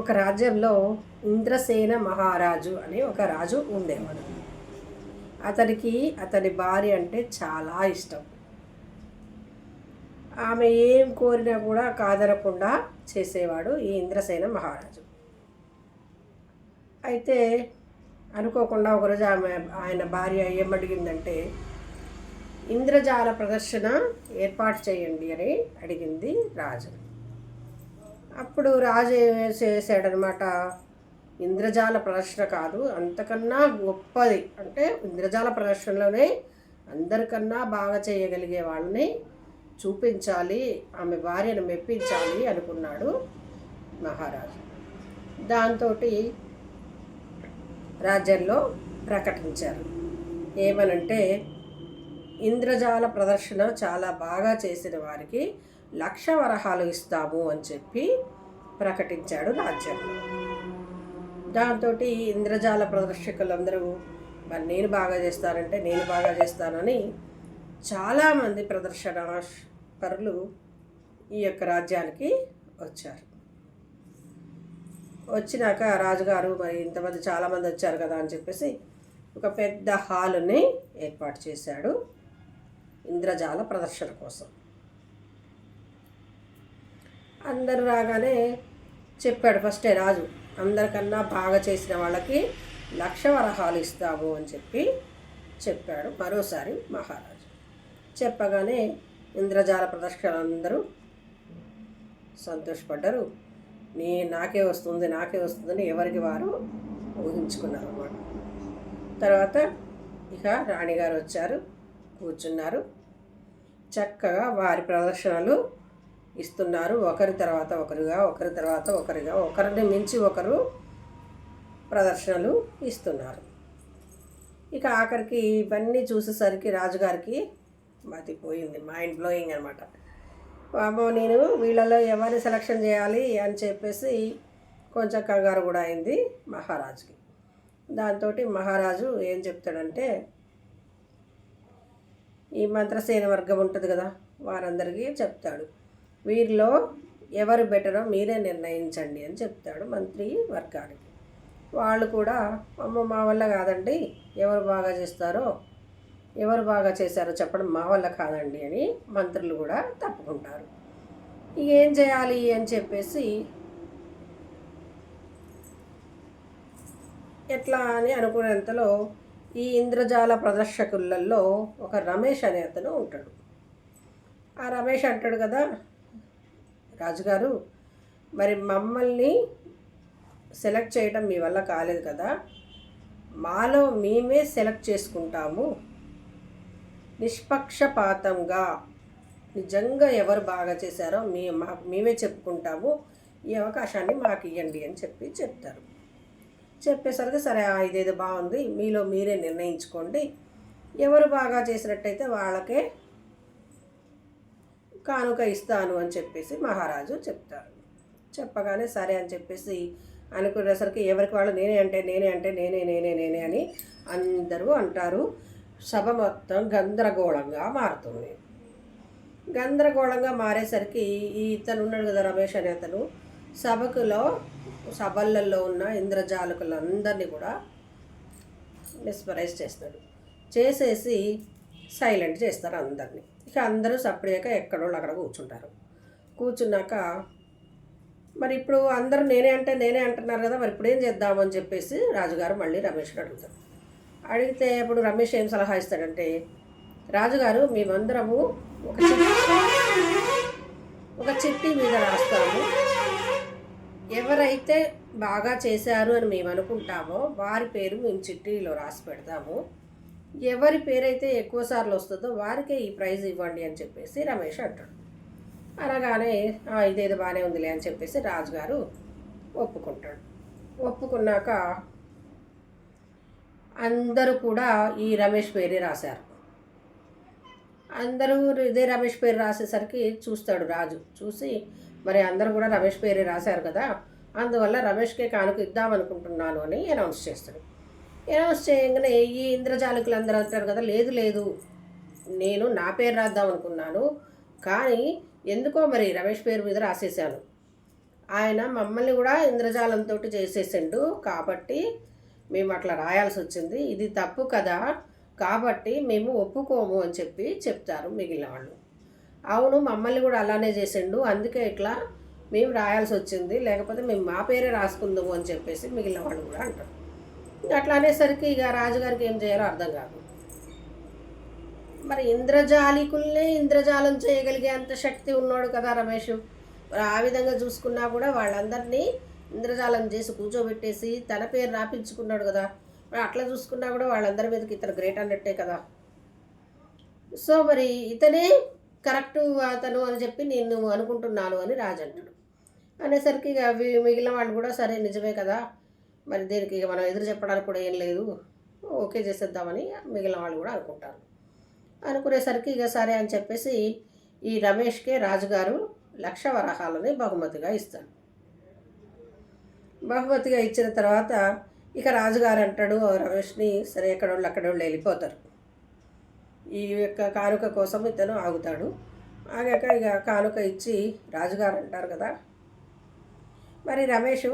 ఒక రాజ్యంలో ఇంద్రసేన మహారాజు అనే ఒక రాజు ఉండేవాడు. అతనికి అతని భార్య అంటే చాలా ఇష్టం. ఆమె ఏం కోరినా కూడా కాదనకుండా చేసేవాడు ఈ ఇంద్రసేన మహారాజు. అయితే అనుకోకుండా ఒకరోజు ఆమె ఆయన భార్య ఏమడిగిందంటే ఇంద్రజాల ప్రదర్శన ఏర్పాటు చేయండి అని అడిగింది రాజు. అప్పుడు రాజు చేశాడనమాట? ఇంద్రజాల ప్రదర్శన కాదు అంతకన్నా గొప్పది. అంటే ఇంద్రజాల ప్రదర్శనలోనే అందరికన్నా బాగా చేయగలిగే వాళ్ళని చూపించాలి ఆమె భార్యను మెప్పించాలి అనుకున్నాడు మహారాజు. దాంతో రాజ్యంలో ప్రకటించారు. ఏమనంటే ఇంద్రజాల ప్రదర్శన చాలా బాగా చేసిన వారికి లక్ష వరహాలు ఇస్తాము అని చెప్పి ప్రకటించాడు రాజ్యంలో దాంతో ఇంద్రజాల ప్రదర్శకులందరూ మరి నేను బాగా చేస్తానంటే నేను బాగా చేస్తానని చాలామంది ప్రదర్శన పరులు ఈ యొక్క రాజ్యానికి వచ్చారు. వచ్చినాక రాజుగారు మరి ఇంతమంది చాలామంది వచ్చారు కదా అని చెప్పేసి ఒక పెద్ద హాలుని ఏర్పాటు చేశాడు ఇంద్రజాల ప్రదర్శన కోసం. అందరు రాగానే చెప్పాడు ఫస్టే రాజు అందరికన్నా బాగా చేసిన వాళ్ళకి లక్ష వరహాలు ఇస్తాము అని చెప్పి చెప్పాడు మరోసారి మహారాజు. చెప్పగానే ఇంద్రజాల ప్రదర్శన అందరూ సంతోషపడ్డారు. నీ నాకే వస్తుంది నాకే వస్తుందని ఎవరికి వారు ఊహించుకున్నారు అన్నమాట తర్వాత ఇక రాణిగారు వచ్చారు కూర్చున్నారు. చక్కగా వారి ప్రదర్శనలు ఇస్తున్నారు. ఒకరి తర్వాత ఒకరుగా ఒకరి తర్వాత ఒకరిగా ఒకరిని మించి ఒకరు ప్రదర్శనలు ఇస్తున్నారు. ఇక ఆఖరికి ఇవన్నీ చూసేసరికి రాజుగారికి మతిపోయింది మైండ్ బ్లోయింగ్ అనమాట అమ్మో నేను వీళ్ళలో ఎవరిని సెలక్షన్ చేయాలి అని చెప్పేసి కొంచెం కంగారు కూడా అయింది మహారాజుకి. దాంతో మహారాజు ఏం చెప్తాడంటే ఈ మంత్రసేన వర్గం ఉంటుంది కదా వారందరికీ చెప్తాడు. వీరిలో ఎవరు బెటరో మీరే నిర్ణయించండి అని చెప్తాడు మంత్రి వర్గానికి. వాళ్ళు కూడా అమ్మ మా వల్ల కాదండి. ఎవరు బాగా చేస్తారో ఎవరు బాగా చేశారో చెప్పడం మా వల్ల కాదండి అని మంత్రులు కూడా తప్పుకుంటారు. ఏం చేయాలి? అని చెప్పేసి ఎట్లా అని అనుకునేంతలో ఈ ఇంద్రజాల ప్రదర్శకులలో ఒక రమేష్ అనే అతను ఉంటాడు. ఆ రమేష్ అంటాడు కదా రాజుగారు మరి మమ్మల్ని సెలెక్ట్ చేయడం మీ వల్ల కాలేదు కదా. మాలో మేమే సెలెక్ట్ చేసుకుంటాము. నిష్పక్షపాతంగా. నిజంగా ఎవరు బాగా చేశారో మీ మా మేమే చెప్పుకుంటాము. ఈ అవకాశాన్ని మాకు ఇవ్వండి అని చెప్పి చెప్తారు. చెప్పేసరికి సరే ఇదేదో బాగుంది మీలో మీరే నిర్ణయించుకోండి. ఎవరు బాగా చేసినట్టయితే వాళ్ళకే కానుక ఇస్తాను అని చెప్పేసి మహారాజు చెప్తారు. చెప్పగానే సరే అని చెప్పేసి అనుకునేసరికి ఎవరికి వాళ్ళు నేనే అంటే నేనే అంటే నేనే నేనే నేనే అని అందరూ అంటారు. సభ మొత్తం గందరగోళంగా మారుతుంది. గందరగోళంగా మారేసరికి ఈ ఇతను ఉన్నాడు కదా రమేష్ అనే అతను సభకులో సభలలో ఉన్న ఇంద్రజాలకులందరినీ కూడా మిస్మరైజ్ చేస్తాడు. చేసేసి సైలెంట్ చేస్తారు అందరినీ. ఇక అందరూ సపరేట్గా ఎక్కడోళ్ళు అక్కడ కూర్చుంటారు. కూర్చున్నాక మరి ఇప్పుడు అందరూ నేనే అంటే నేనే అంటున్నారు కదా మరి ఇప్పుడు ఏం చేద్దామని చెప్పేసి రాజుగారు మళ్ళీ రమేష్ని అడుగుతారు. అడిగితే ఇప్పుడు రమేష్ ఏం సలహా ఇస్తాడంటే రాజుగారు మేమందరము ఒక చిట్టి ఒక చిట్టి మీద రాస్తాము. ఎవరైతే బాగా చేశారు అని మేము అనుకుంటామో వారి పేరు మేము చిట్టీలో రాసి పెడతాము. ఎవరి పేరైతే ఎక్కువ సార్లు వస్తుందో వారికే ఈ ప్రైజ్ ఇవ్వండి అని చెప్పేసి రమేష్ అంటాడు. అనగానే ఇదేదో బాగానే ఉందిలే అని చెప్పేసి రాజుగారు ఒప్పుకుంటాడు. ఒప్పుకున్నాక అందరూ కూడా ఈ రమేష్ పేరే రాశారు. అందరూ ఇదే రమేష్ పేరు రాసేసరికి చూస్తాడు రాజు. చూసి మరి అందరూ కూడా రమేష్ పేరే రాశారు కదా అందువల్ల రమేష్కే కానుక ఇద్దామనుకుంటున్నాను అని అనౌన్స్ చేస్తాడు. అనౌన్స్ చేయగానే ఈ ఇంద్రజాలకులు అందరూ అంటారు కదా లేదు లేదు నేను నా పేరు రాద్దాం అనుకున్నాను కానీ ఎందుకో మరి రమేష్ పేరు మీద రాసేసాను ఆయన మమ్మల్ని కూడా ఇంద్రజాలంతో చేసేసిండు కాబట్టి మేము అట్లా రాయాల్సి వచ్చింది. ఇది తప్పు కదా కాబట్టి మేము ఒప్పుకోము అని చెప్పి చెప్తారు మిగిలిన వాళ్ళు. అవును మమ్మల్ని కూడా అలానే చేసిండు అందుకే ఇట్లా మేము రాయాల్సి వచ్చింది. లేకపోతే మేము మా పేరే రాసుకుందాము అని చెప్పేసి మిగిలిన వాళ్ళు కూడా అంటారు. అట్లా అనేసరికి ఇక రాజుగారికి ఏం చేయాలో అర్థం కాదు. మరి ఇంద్రజాలికుల్నే ఇంద్రజాలం చేయగలిగే అంత శక్తి ఉన్నాడు కదా రమేష్. మరి ఆ విధంగా చూసుకున్నా కూడా వాళ్ళందరినీ ఇంద్రజాలం చేసి కూర్చోబెట్టేసి తన పేరు రాపించుకున్నాడు కదా. మరి అట్లా చూసుకున్నా కూడా వాళ్ళందరి మీదకి ఇతను గ్రేట్ అన్నట్టే కదా. సో మరి ఇతనే కరెక్ట్ అతను అని చెప్పి నేను అనుకుంటున్నాను అని రాజు అంటాడు. అనేసరికి ఇక వి- మిగిలిన వాళ్ళు కూడా సరే నిజమే కదా. మరి దీనికి ఇక మనం ఎదురు చెప్పడానికి కూడా ఏం లేదు. ఓకే చేసేద్దామని మిగిలిన వాళ్ళు కూడా అనుకుంటారు. అనుకునేసరికి ఇక సరే అని చెప్పేసి ఈ రమేష్కే రాజుగారు లక్ష వరహాలని బహుమతిగా ఇస్తాడు బహుమతిగా ఇచ్చిన తర్వాత ఇక రాజుగారు అంటాడు రమేష్ని సరే ఎక్కడోళ్ళు అక్కడోళ్ళు వెళ్ళిపోతారు. ఈ యొక్క కానుక కోసం ఇతను ఆగుతాడు. ఆగాక ఇక కానుక ఇచ్చి రాజుగారు అంటారు కదా. మరి రమేష్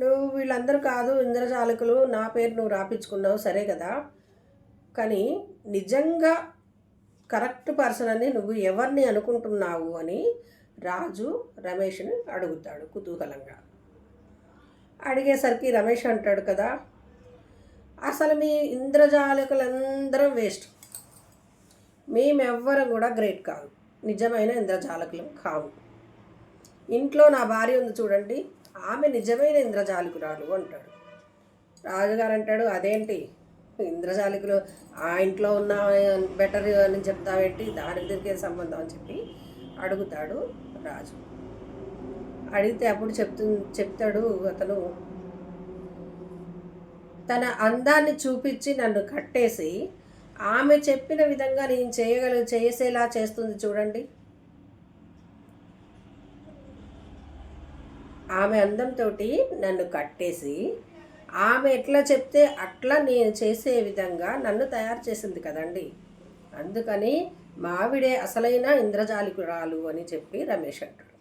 నువ్వు వీళ్ళందరూ కాదు ఇంద్రజాలకులు నా పేరు నువ్వు రాపించుకున్నావు సరే కదా. కానీ నిజంగా కరెక్ట్ పర్సన్ అని నువ్వు ఎవరిని అనుకుంటున్నావు అని రాజు రమేష్ని అడుగుతాడు కుతూహలంగా. అడిగేసరికి రమేష్ అంటాడు కదా అసలు మీ ఇంద్రజాలకులందరం వేస్ట్. మేమెవ్వరం కూడా గ్రేట్ కాదు. నిజమైన ఇంద్రజాలకులం కావు. ఇంట్లో నా భార్య ఉంది చూడండి. ఆమె నిజమైన ఇంద్రజాలికురాలు అంటాడు. రాజుగారు అంటాడు అదేంటి? ఇంద్రజాలికులు ఆ ఇంట్లో ఉన్న బెటర్ అని చెప్తావేంటి? దాని దగ్గర సంబంధం? అని చెప్పి అడుగుతాడు రాజు. అడిగితే అప్పుడు చెప్తు చెప్తాడు అతను తన అందాన్ని చూపించి నన్ను కట్టేసి ఆమె చెప్పిన విధంగా నేను చేయగల చేసేలా చేస్తుంది చూడండి. ఆమె అందంతో నన్ను కట్టేసి ఆమె ఎట్లా చెప్తే అట్లా నేను చేసే విధంగా నన్ను తయారు చేసింది కదండి. అందుకని మావిడే అసలైన ఇంద్రజాలికురాలు అని చెప్పి రమేష్ అంటాడు.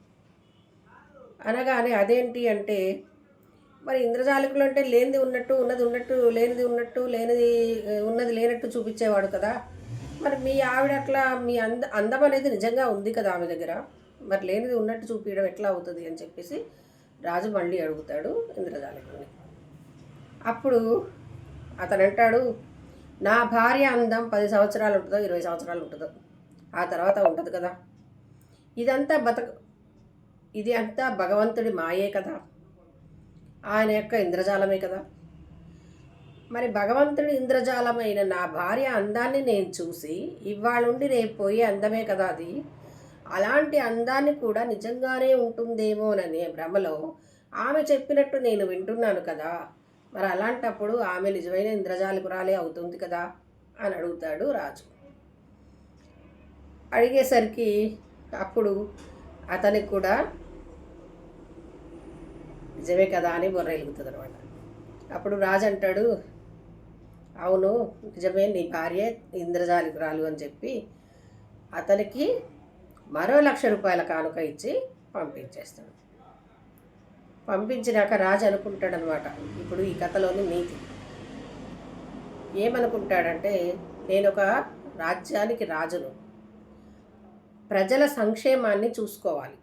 అనగానే అదేంటి అంటే మరి ఇంద్రజాలికులు అంటే లేనిది ఉన్నట్టు ఉన్నది ఉన్నట్టు లేనిది ఉన్నట్టు లేనిది ఉన్నది లేనట్టు చూపించేవాడు కదా. మరి మీ ఆవిడ అట్లా మీ అంద అందం అనేది నిజంగా ఉంది కదా ఆమె దగ్గర? మరి లేనిది ఉన్నట్టు చూపించడం ఎట్లా అవుతుంది అని చెప్పేసి రాజు మళ్ళీ అడుగుతాడు ఇంద్రజాలికుని. అప్పుడు అతను అంటాడు నా భార్య అందం పది సంవత్సరాలు ఉంటుందో ఇరవై సంవత్సరాలు ఉంటుందో. ఆ తర్వాత ఉంటుంది కదా. ఇదంతా బతక ఇది అంతా భగవంతుడి మాయే కదా. ఆయన యొక్క ఇంద్రజాలమే కదా. మరి భగవంతుడి ఇంద్రజాలమైన నా భార్య అందాన్ని నేను చూసి ఇవాళుండి రేపు పోయే అందమే కదా అది. అలాంటి అందాన్ని కూడా నిజంగానే ఉంటుందేమోననే భ్రమలో ఆమె చెప్పినట్టు నేను వింటున్నాను కదా. మరి అలాంటప్పుడు ఆమె నిజమైన ఇంద్రజాలిపురాలే అవుతుంది కదా? అని అడుగుతాడు రాజు. అడిగేసరికి అప్పుడు అతనికి కూడా నిజమే కదా అని బుర్ర వెలుగుతుంది అనమాట అప్పుడు రాజు అంటాడు అవును నిజమే నీ భార్య ఇంద్రజాలికురాలు అని చెప్పి అతనికి మరో లక్ష రూపాయల కానుక ఇచ్చి పంపించేస్తాడు. పంపించినాక రాజు అనుకుంటాడనమాట ఇప్పుడు ఈ కథలోని నీతి. ఏమనుకుంటాడంటే నేను ఒక రాజ్యానికి రాజును. ప్రజల సంక్షేమాన్ని చూసుకోవాలి.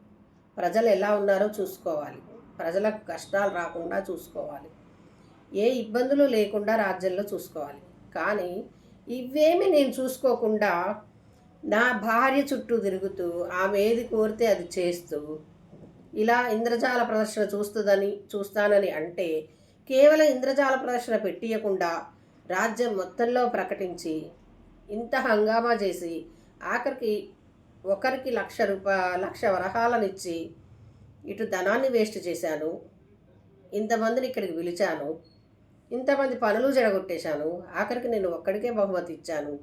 ప్రజలు ఎలా ఉన్నారో చూసుకోవాలి. ప్రజలకు కష్టాలు రాకుండా చూసుకోవాలి. ఏ ఇబ్బందులు లేకుండా రాజ్యంలో చూసుకోవాలి. కానీ ఇవేమి నేను చూసుకోకుండా నా భార్య చుట్టూ తిరుగుతూ ఆమె ఏది కోరితే అది చేస్తూ ఇలా ఇంద్రజాల ప్రదర్శన చూస్తుందని చూస్తానని అంటే కేవలం ఇంద్రజాల ప్రదర్శన పెట్టియకుండా రాజ్యం మొత్తంలో ప్రకటించి ఇంత హంగామా చేసి ఆఖరికి ఒకరికి లక్ష రూపా లక్ష వరహాలనిచ్చి ఇటు ధనాన్ని వేస్ట్ చేశాను ఇంతమందిని ఇక్కడికి పిలిచాను ఇంతమంది పనులు జడగొట్టేశాను ఆఖరికి నేను ఒక్కడికే బహుమతి ఇచ్చాను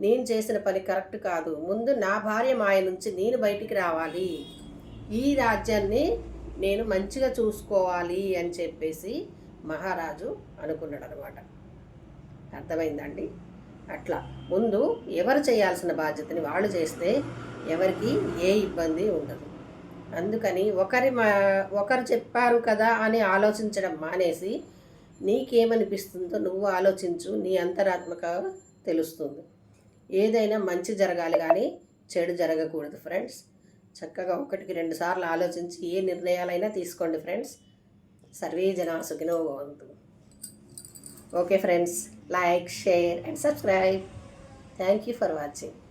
నేను చేసిన పని కరెక్ట్ కాదు. ముందు నా భార్య మాయ నుంచి నేను బయటికి రావాలి. ఈ రాజ్యాన్ని నేను మంచిగా చూసుకోవాలి అని చెప్పేసి మహారాజు అనుకున్నాడు అనమాట అర్థమైందండి? అట్లా. ముందు ఎవరు చేయాల్సిన బాధ్యతని వాళ్ళు చేస్తే ఎవరికి ఏ ఇబ్బంది ఉండదు. అందుకని ఒకరి మా ఒకరు చెప్పారు కదా అని ఆలోచించడం మానేసి నీకేమనిపిస్తుందో నువ్వు ఆలోచించు నీ అంతరాత్మక తెలుస్తుంది. ఏదైనా మంచి జరగాలి కానీ చెడు జరగకూడదు ఫ్రెండ్స్. చక్కగా ఒకటికి రెండు సార్లు ఆలోచించి ఏ నిర్ణయాలైనా తీసుకోండి ఫ్రెండ్స్. సర్వే జనా సుఖినో భవంతు. Okay friends like share and subscribe. Thank you for watching.